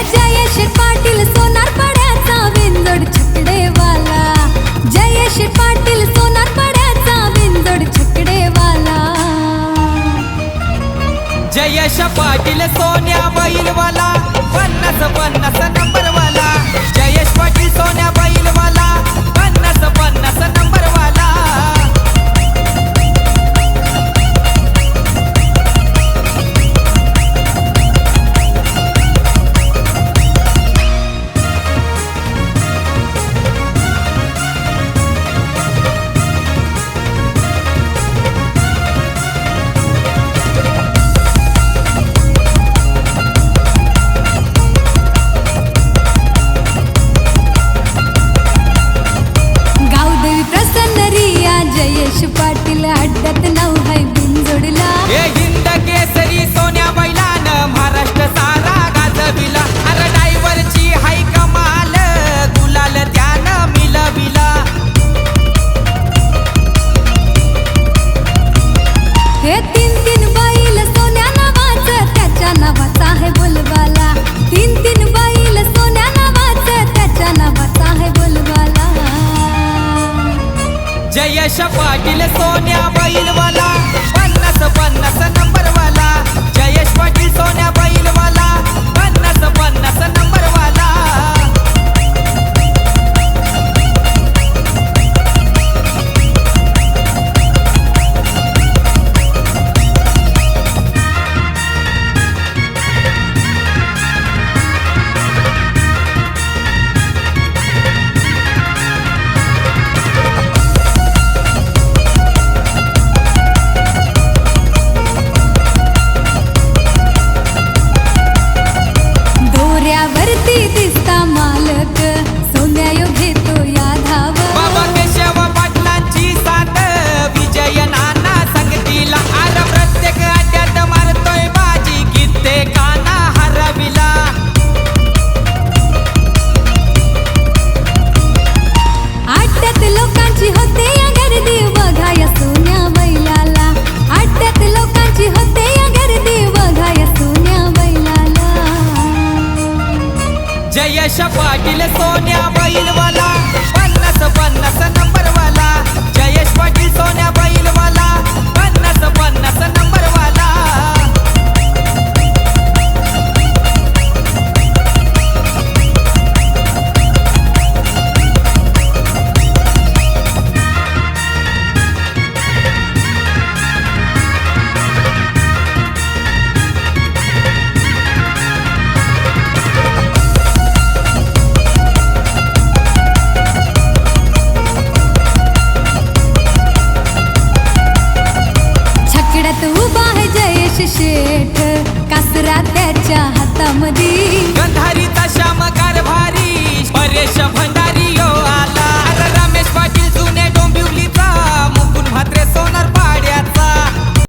जयेश पाटील सोनार पड्याचा वाला छकडेवाला. जयेश पाटील सोनार पड्याचा विंजोड छकडेवाला. जयेश पाटील सोन्या बैलवाला. जयश पाटील सोन्या बैलवाला. जयश पाटील सोन्या बैलवाला. शेठ कासरा त्याच्या हातामध्ये. गंधारी तशा मकार भारी परेश भंडार.